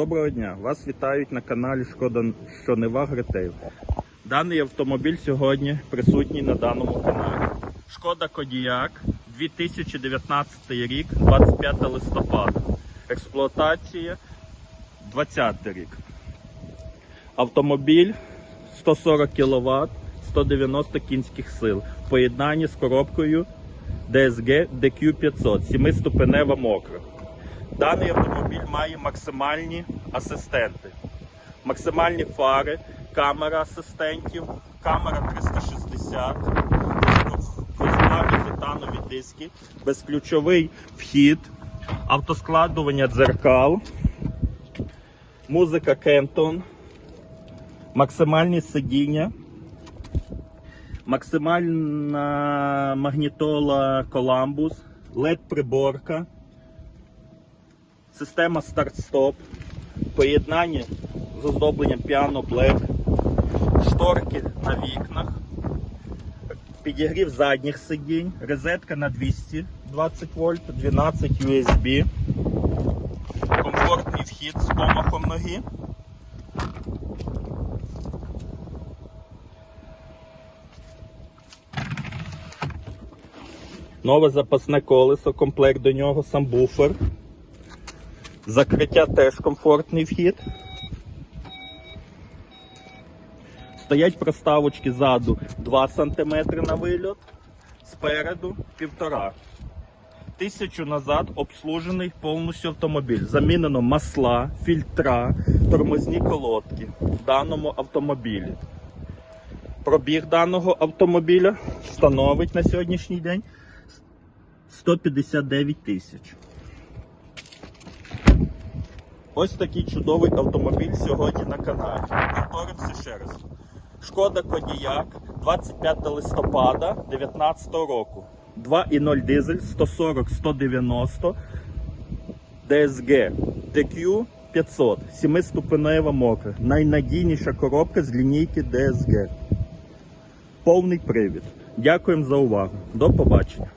Доброго дня! Вас вітають на каналі Шкода Щоневаг Ретейл. Даний автомобіль сьогодні присутній на даному каналі. Шкода Кодіяк 2019 рік, 25 листопада. Експлуатація 20 рік. Автомобіль 140 кВт, 190 кінських сил. В поєднанні з коробкою DSG DQ500, 7-ступенева мокра. Даний автомобіль має максимальні асистенти, максимальні фари, камера асистентів, камера 360, візуальні титанові диски, безключовий вхід, автоскладування дзеркал, музика Кентон, максимальні сидіння, максимальна магнітола Коламбус, LED-приборка. Система старт-стоп, поєднання з оздобленням Piano Black, шторки на вікнах, підігрів задніх сидінь, розетка на 220 вольт, 12 USB, комфортний вхід з помахом ноги. Нове запасне колесо, комплект до нього, сам буфер. Закриття теж комфортний вхід. Стоять проставочки ззаду 2 см на вильот, спереду 1,5. Тисячу назад обслужений повністю автомобіль. Замінено масла, фільтра, тормозні колодки в даному автомобілі. Пробіг даного автомобіля становить на сьогоднішній день 159 тисяч. Ось такий чудовий автомобіль сьогодні на каналі. Повторимося ще раз. Шкода Кодіяк 25 листопада 2019 року. 2,0 дизель 140-190 DSG DQ 500 7-ступенева мокра. Найнадійніша коробка з лінійки DSG. Повний привід. Дякуємо за увагу. До побачення.